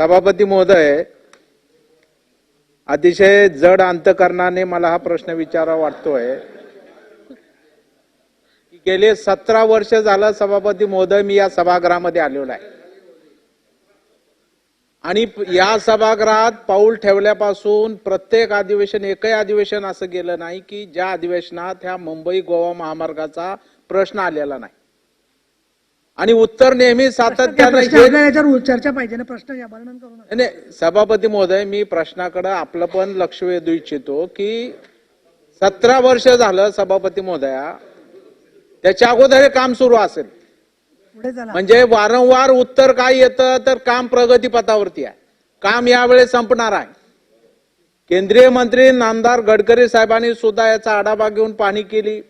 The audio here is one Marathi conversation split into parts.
सभापती महोदय अतिशय जड अंतकरणाने मला हा प्रश्न विचारावा वाटतोय. गेले सतरा वर्ष झालं सभापती महोदय मी या सभागृहामध्ये आलेलो आहे. आणि या सभागृहात पाऊल ठेवल्यापासून प्रत्येक अधिवेशन एकही अधिवेशन असं गेलं नाही की ज्या अधिवेशनात ह्या मुंबई गोवा महामार्गाचा प्रश्न आलेला नाही. आणि उत्तर नेहमी सातत्यानं चर्चा पाहिजे ना प्रश्न नाही सभापती महोदय मी प्रश्नाकडे आपलं पण लक्ष वेधू इच्छितो की सतरा वर्ष झालं सभापती महोदया त्याच्या अगोदर हे काम सुरू असेल. म्हणजे वारंवार उत्तर काय येतं तर काम प्रगतीपथावरती आहे. काम यावेळेस संपणार आहे. केंद्रीय मंत्री नामदार गडकरी साहेबांनी सुद्धा याचा आढावा घेऊन पाहणी केली.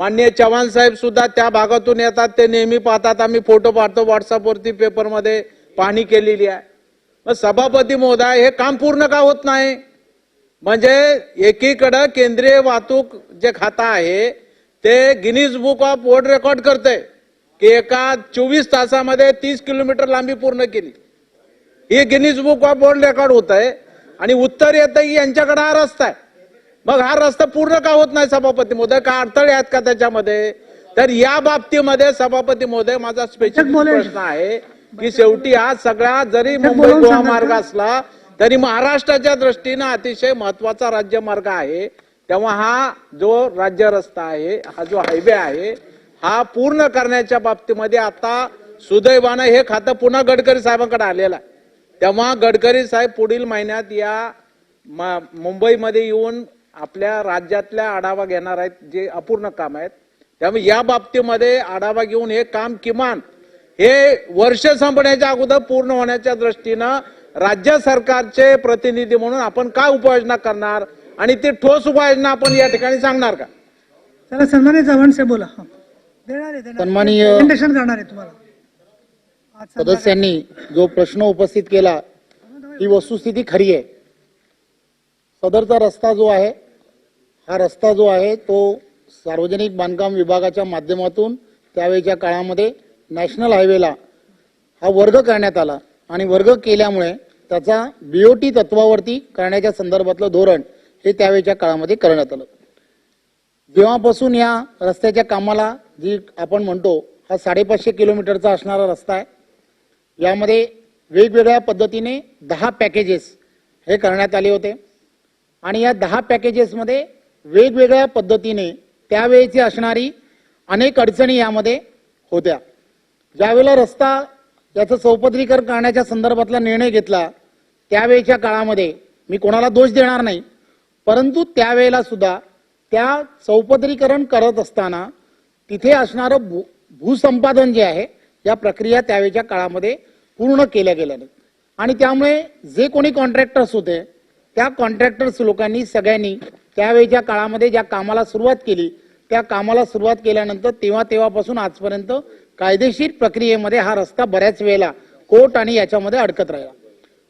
माननीय चव्हाण साहेब सुद्धा त्या भागातून येतात ते नेहमी पाहतात. आम्ही फोटो पाहतो व्हॉट्सअपवरती पेपरमध्ये पाहणी केलेली आहे. मग सभापती महोदय हे काम पूर्ण का होत नाही? म्हणजे एकीकडं केंद्रीय वाहतूक जे खातं आहे ते Guinness book of world record करते की एका चोवीस तासामध्ये तीस किलोमीटर लांबी पूर्ण केली. ही Guinness book of world record होत आहे आणि उत्तर येतं की यांच्याकडे हा रस्ता आहे. मग हा रस्ता पूर्ण का होत नाही सभापती महोदय का अडथळे आहेत का त्याच्यामध्ये तर या बाबतीमध्ये सभापती महोदय माझा बोलेल. प्रश्न आहे की शेवटी हा सगळा जरी मुंबई गोवा मार्ग? असला तरी महाराष्ट्राच्या दृष्टीनं अतिशय महत्त्वाचा राज्यमार्ग आहे तेव्हा हा जो राज्य रस्ता आहे हा जो हायवे आहे हा पूर्ण करण्याच्या बाबतीमध्ये आता सुदैवानं हे खातं पुन्हा गडकरी साहेबांकडे आलेलं आहे तेव्हा गडकरी साहेब पुढील महिन्यात या मुंबईमध्ये येऊन आपल्या राज्यातल्या आढावा घेणार आहेत जे अपूर्ण काम आहेत. त्यामुळे या बाबतीमध्ये आढावा घेऊन हे काम किमान हे वर्ष संपण्याच्या अगोदर पूर्ण होण्याच्या दृष्टीनं राज्य सरकारचे प्रतिनिधी म्हणून आपण काय उपाययोजना करणार आणि ते ठोस उपाययोजना आपण या ठिकाणी सांगणार का? चला सन्मान्य चव्हाण साहेब बोला. देणार आहे देणार सन्माननीय- प्रेझेंटेशन करणार आहे तुम्हाला. सदस्यांनी जो प्रश्न उपस्थित केला ही वस्तुस्थिती खरी आहे. सदरचा रस्ता जो आहे हा रस्ता जो आहे तो सार्वजनिक बांधकाम विभागाच्या माध्यमातून त्यावेळच्या काळामध्ये नॅशनल हायवेला हा वर्ग करण्यात आला. आणि वर्ग केल्यामुळे त्याचा बीओटी तत्वावरती करण्याच्या संदर्भातलं धोरण हे त्यावेळच्या काळामध्ये करण्यात आलं. जेव्हापासून या रस्त्याच्या कामाला जी आपण म्हणतो हा साडेपाचशे किलोमीटरचा असणारा रस्ता आहे. यामध्ये वेगवेगळ्या पद्धतीने दहा पॅकेजेस हे करण्यात आले होते. आणि या दहा पॅकेजेसमध्ये वेगवेगळ्या पद्धतीने त्यावेळेची असणारी अनेक अडचणी यामध्ये होत्या. ज्यावेळेला रस्ता याचं चौपदरीकरण करण्याच्या संदर्भातला निर्णय घेतला त्यावेळेच्या काळामध्ये मी कोणाला दोष देणार नाही. परंतु त्यावेळेला सुद्धा त्या चौपदरीकरण करत असताना तिथे असणारं भू भूसंपादन जे आहे या प्रक्रिया त्यावेळेच्या काळामध्ये पूर्ण केल्या गेल्या नाहीत. आणि त्यामुळे जे कोणी कॉन्ट्रॅक्टर्स होते त्या कॉन्ट्रॅक्टर्स लोकांनी सगळ्यांनी त्यावेळीच्या काळामध्ये ज्या कामाला सुरुवात केली त्या कामाला सुरुवात केल्यानंतर तेव्हा तेव्हापासून आजपर्यंत कायदेशीर प्रक्रियेमध्ये हा रस्ता बऱ्याच वेळेला कोर्ट आणि याच्यामध्ये अडकत राहिला.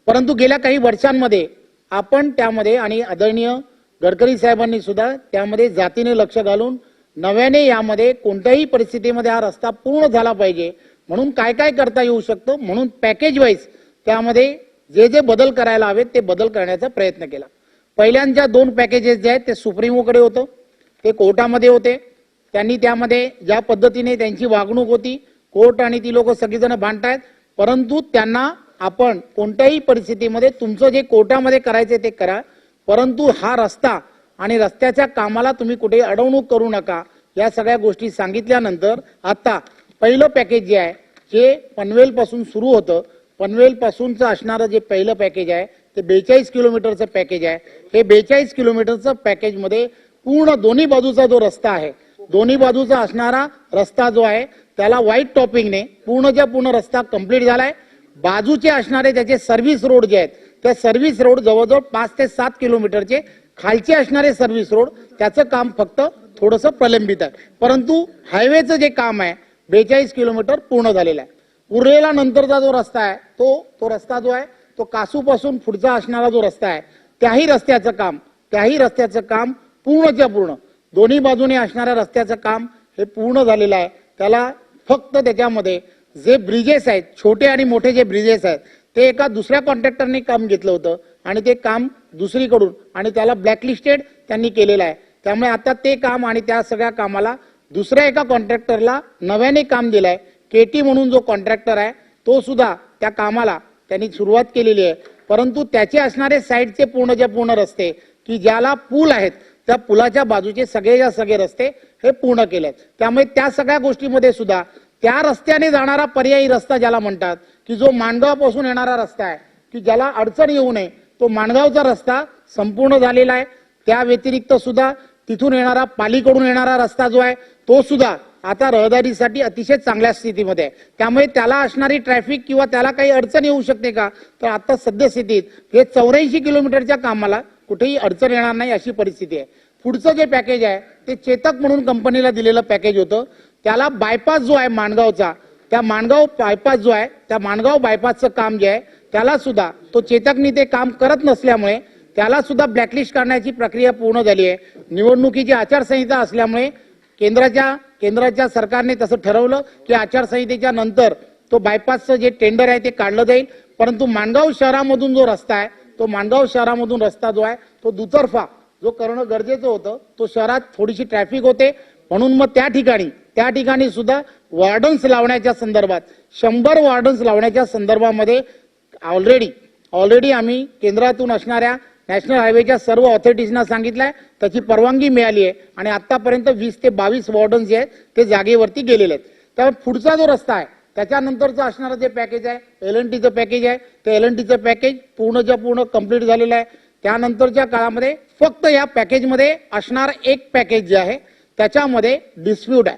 परंतु गेल्या काही वर्षांमध्ये आपण त्यामध्ये आणि आदरणीय गडकरी साहेबांनी सुद्धा त्यामध्ये जातीने लक्ष घालून नव्याने यामध्ये कोणत्याही परिस्थितीमध्ये हा रस्ता पूर्ण झाला पाहिजे म्हणून काय काय करता येऊ शकतं म्हणून पॅकेज वाईज त्यामध्ये जे जे बदल करायला हवेत ते बदल करण्याचा प्रयत्न केला. पहिल्यांदा दोन पॅकेजेस जे आहेत ते सुप्रीमोकडे होतं ते कोर्टामध्ये होते. त्यांनी त्यामध्ये ज्या पद्धतीने त्यांची वागणूक होती कोर्ट आणि ती लोक सगळीजण भांडतायत परंतु त्यांना आपण कोणत्याही परिस्थितीमध्ये तुमचं जे कोर्टामध्ये करायचं ते करा परंतु हा रस्ता आणि रस्त्याच्या कामाला तुम्ही कुठे अडवणूक करू नका या सगळ्या गोष्टी सांगितल्यानंतर आता पहिलं पॅकेज जे आहे जे पनवेलपासून सुरू होतं पनवेलपासूनचं असणारं जे पहिलं पॅकेज आहे ते बेचाळीस किलोमीटरचं पॅकेज आहे. हे बेचाळीस किलोमीटरचं पॅकेजमध्ये पूर्ण दोन्ही बाजूचा जो रस्ता आहे दोन्ही बाजूचा असणारा रस्ता जो आहे त्याला व्हाईट टॉपिंगने पूर्णच्या पूर्ण रस्ता कंप्लीट झालाय बाजूचे असणारे त्याचे सर्व्हिस रोड जे आहेत त्या सर्व्हिस रोड जवळजवळ पाच ते सात किलोमीटरचे खालचे असणारे सर्व्हिस रोड त्याचं काम फक्त थोडंसं प्रलंबित आहे. परंतु हायवेचं जे काम आहे बेचाळीस किलोमीटर पूर्ण झालेलं आहे. उरलेला नंतरचा जो रस्ता आहे तो तो रस्ता जो आहे तो कासूपासून पुढचा असणारा जो रस्ता आहे त्याही रस्त्याचं काम त्याही रस्त्याचं काम पूर्णच्या पूर्ण. दोन्ही बाजूने असणाऱ्या रस्त्याचं काम हे पूर्ण झालेलं आहे. त्याला फक्त त्याच्यामध्ये जे ब्रिजेस आहेत छोटे आणि मोठे जे ब्रिजेस आहेत ते एका दुसऱ्या कॉन्ट्रॅक्टरने काम घेतलं होतं आणि ते काम दुसरीकडून आणि त्याला ब्लॅकलिस्टेड त्यांनी केलेलं आहे. त्यामुळे आता ते काम आणि त्या सगळ्या कामाला दुसऱ्या एका कॉन्ट्रॅक्टरला नव्याने काम दिलंय. केटी म्हणून जो कॉन्ट्रॅक्टर आहे तो सुद्धा त्या कामाला त्यांनी सुरुवात केलेली आहे. परंतु त्याचे असणारे साईडचे पूर्णच्या पूर्ण रस्ते की ज्याला पूल आहेत त्या पुलाच्या बाजूचे सगळेच्या सगळे रस्ते हे पूर्ण केले आहेत. त्यामुळे त्या सगळ्या गोष्टीमध्ये सुद्धा त्या रस्त्याने जाणारा पर्यायी रस्ता ज्याला म्हणतात की जो मांडगावपासून येणारा रस्ता आहे की ज्याला अडचण येऊ नये तो माणगावचा रस्ता संपूर्ण झालेला आहे. त्या व्यतिरिक्त सुद्धा तिथून येणारा पालीकडून येणारा रस्ता जो आहे तो सुद्धा आता रहदारीसाठी अतिशय चांगल्या स्थितीमध्ये आहे. त्यामुळे त्याला असणारी ट्रॅफिक किंवा त्याला काही अडचण येऊ शकते का? तर आता सद्यस्थितीत हे चौऱ्याऐंशी किलोमीटरच्या कामाला कुठेही अडचण येणार नाही अशी परिस्थिती आहे. पुढचं जे पॅकेज आहे ते चेतक म्हणून कंपनीला दिलेलं पॅकेज होतं. त्याला बायपास जो आहे माणगावचा त्या माणगाव बायपास जो आहे त्या माणगाव बायपासचं काम जे आहे त्याला सुद्धा तो चेतकनी ते काम करत नसल्यामुळे त्याला सुद्धा ब्लॅकलिस्ट करण्याची प्रक्रिया पूर्ण झाली आहे. निवडणुकीची आचारसंहिता असल्यामुळे केंद्राच्या केंद्राच्या सरकारने तसं ठरवलं की आचारसंहितेच्या नंतर तो बायपासचं जे टेंडर आहे ते काढलं जाईल. परंतु माणगाव शहरामधून जो रस्ता आहे तो माणगाव शहरामधून रस्ता जो आहे तो दुतर्फा जो करणं गरजेचं होतं तो शहरात थोडीशी ट्रॅफिक होते. म्हणून मग त्या ठिकाणी त्या ठिकाणी सुद्धा वॉर्डन्स लावण्याच्या संदर्भात शंभर वॉर्डन्स लावण्याच्या संदर्भामध्ये ऑलरेडी ऑलरेडी आम्ही केंद्रातून असणाऱ्या नॅशनल हायवेच्या सर्व ऑथॉरिटीजना सांगितलंय त्याची परवानगी मिळाली आहे आणि आतापर्यंत वीस ते बावीस वॉर्डन्स जे आहेत ते जागेवरती गेलेले आहेत. त्यामुळे पुढचा जो रस्ता आहे त्याच्यानंतरचं असणारं जे पॅकेज आहे एल एन टीचं पॅकेज आहे ते एल एन टीचं पॅकेज पूर्णच्या पूर्ण कंप्लीट झालेलं आहे. त्यानंतरच्या काळामध्ये फक्त या पॅकेजमध्ये असणार एक पॅकेज जे आहे त्याच्यामध्ये डिस्प्यूट आहे.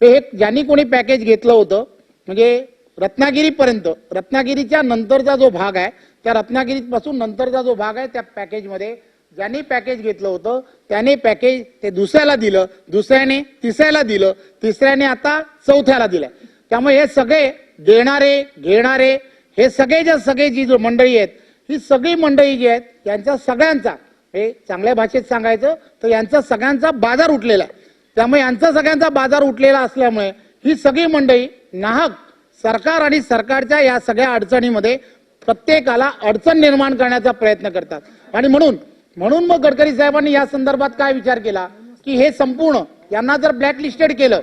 ते हे ज्यांनी कोणी पॅकेज घेतलं होतं म्हणजे रत्नागिरीपर्यंत रत्नागिरीच्या नंतरचा जो भाग आहे त्या रत्नागिरीपासून नंतरचा जो भाग आहे त्या पॅकेजमध्ये ज्यांनी पॅकेज घेतलं होतं त्याने पॅकेज ते दुसऱ्याला दिलं दुसऱ्याने तिसऱ्याला दिलं तिसऱ्याने आता चौथ्याला दिलंय. त्यामुळे हे सगळे देणारे घेणारे हे सगळे ज्या सगळे जी जो मंडळी आहेत ही सगळी मंडळी जी आहेत यांचा सगळ्यांचा हे चांगल्या भाषेत सांगायचं तर यांचा सगळ्यांचा बाजार उठलेला आहे. त्यामुळे यांचा सगळ्यांचा बाजार उठलेला असल्यामुळे ही सगळी मंडळी नाहक सरकार आणि सरकारच्या या सगळ्या अडचणीमध्ये प्रत्येकाला अडचण निर्माण करण्याचा प्रयत्न करतात. आणि म्हणून म्हणून मग गडकरी साहेबांनी या संदर्भात काय विचार केला? की हे संपूर्ण यांना जर ब्लॅक लिस्टेड केलं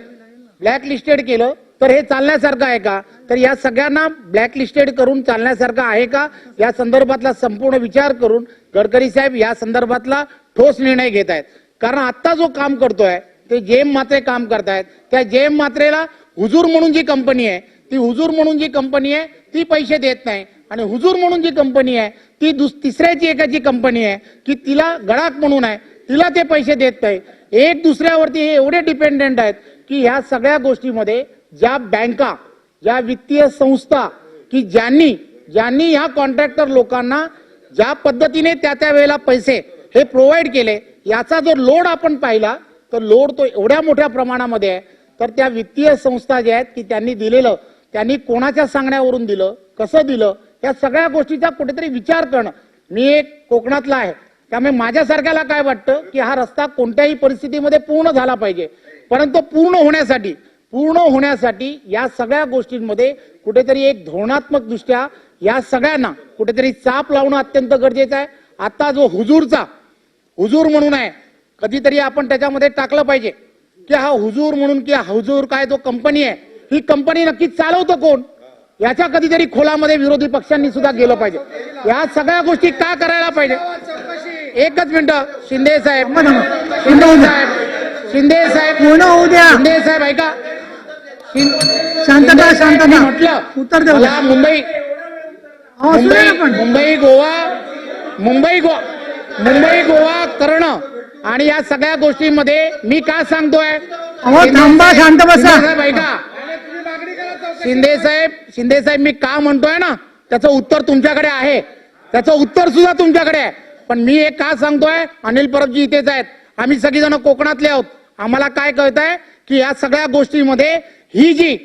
ब्लॅक लिस्टेड केलं तर हे चालण्यासारखं आहे का? तर या सगळ्यांना ब्लॅक लिस्टेड करून चालण्यासारखं आहे का? या संदर्भातला संपूर्ण विचार करून गडकरी साहेब या संदर्भातला ठोस निर्णय घेत आहेत. कारण आत्ता जो काम करतोय ते जेम मात्रे काम करतायत. त्या जेम मात्रेला हुजूर म्हणून जी कंपनी आहे ती हुजूर म्हणून जी कंपनी आहे ती पैसे देत नाही. आणि हुजूर म्हणून जी कंपनी आहे ती दुस तिसऱ्याची एकाची कंपनी आहे की तिला गडाक म्हणून आहे तिला ते पैसे देत नाही. एक दुसऱ्यावरती हे एवढे डिपेंडेंट आहेत की ह्या सगळ्या गोष्टीमध्ये ज्या बँका ज्या वित्तीय संस्था की ज्यांनी ज्यांनी ह्या कॉन्ट्रॅक्टर लोकांना ज्या पद्धतीने त्या त्या वेळेला पैसे हे प्रोव्हाइड केले याचा जर लोड आपण पाहिला तर लोड तो एवढ्या मोठ्या प्रमाणामध्ये आहे. तर त्या वित्तीय संस्था ज्या आहेत की त्यांनी दिलेलं त्यांनी कोणाच्या सांगण्यावरून दिलं कसं दिलं या सगळ्या गोष्टीचा कुठेतरी विचार करणं. मी एक कोकणातला आहे. त्यामुळे माझ्यासारख्याला काय वाटतं की हा रस्ता कोणत्याही परिस्थितीमध्ये पूर्ण झाला पाहिजे. परंतु पूर्ण होण्यासाठी पूर्ण होण्यासाठी या सगळ्या गोष्टींमध्ये कुठेतरी एक धोरणात्मक दृष्ट्या या सगळ्यांना कुठेतरी चाप लावणं अत्यंत गरजेचं आहे. आता जो हुजूरचा हुजूर म्हणून आहे कधीतरी आपण त्याच्यामध्ये टाकलं पाहिजे. की हा हुजूर म्हणून की हुजूर काय तो कंपनी आहे. ही कंपनी नक्की चालवतो कोण? याच्या कधीतरी खोलामध्ये विरोधी पक्षांनी सुद्धा गेलं पाहिजे. या सगळ्या गोष्टी का करायला पाहिजे? एकच मिनिट. शिंदे साहेब. शिंदे साहेब. शिंदे साहेब. पूर्ण होऊ द्या. शिंदे साहेब ऐका. शांतता शांतता. म्हटलं उत्तर मुंबई द्या मुंबई पण. मुंबई गोवा मुंबई गोवा मुंबई गोवा करणं आणि या सगळ्या गोष्टींमध्ये मी का सांगतोय? थांबा, शांत बसा. ऐका. शिंदे साहेब शिंदे साहेब मी का म्हणतोय ना त्याचं उत्तर तुमच्याकडे आहे. त्याचं उत्तर सुद्धा तुमच्याकडे आहे. पण मी एक का सांगतोय अनिल परबजी इथेच आहेत. आम्ही सगळीजण कोकणातले आहोत. आम्हाला काय कळत आहे की या सगळ्या गोष्टीमध्ये ही जी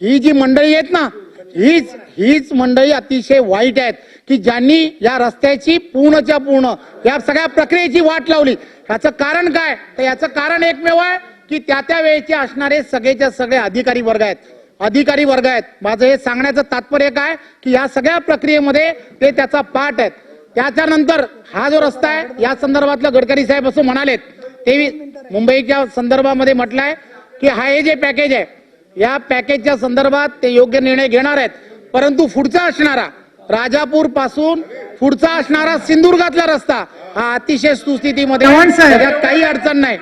ही जी मंडळी आहेत ना हीच हीच मंडळी अतिशय वाईट आहेत की ज्यांनी या रस्त्याची पूर्णच्या पूर्ण या सगळ्या प्रक्रियेची वाट लावली. याचं कारण काय? तर याचं कारण एकमेव आहे की त्या त्या वेळेचे असणारे सगळेच्या सगळे अधिकारी वर्ग आहेत. अधिकारी वर्ग आहेत. माझं हे सांगण्याचं तात्पर्य काय? की या सगळ्या प्रक्रियेमध्ये ते त्याचा पाठ आहेत. त्याच्यानंतर हा जो रस्ता आहे या संदर्भातलं गडकरी साहेब असं म्हणालेत. ते मुंबईच्या संदर्भामध्ये म्हटलंय की हा हे जे पॅकेज आहे या पॅकेजच्या संदर्भात ते योग्य निर्णय घेणार आहेत. परंतु पुढचा असणारा राजापूरपासून पुढचा असणारा सिंधुदुर्गातला रस्ता हा अतिशय सुस्थितीमध्ये काही अडचण नाही.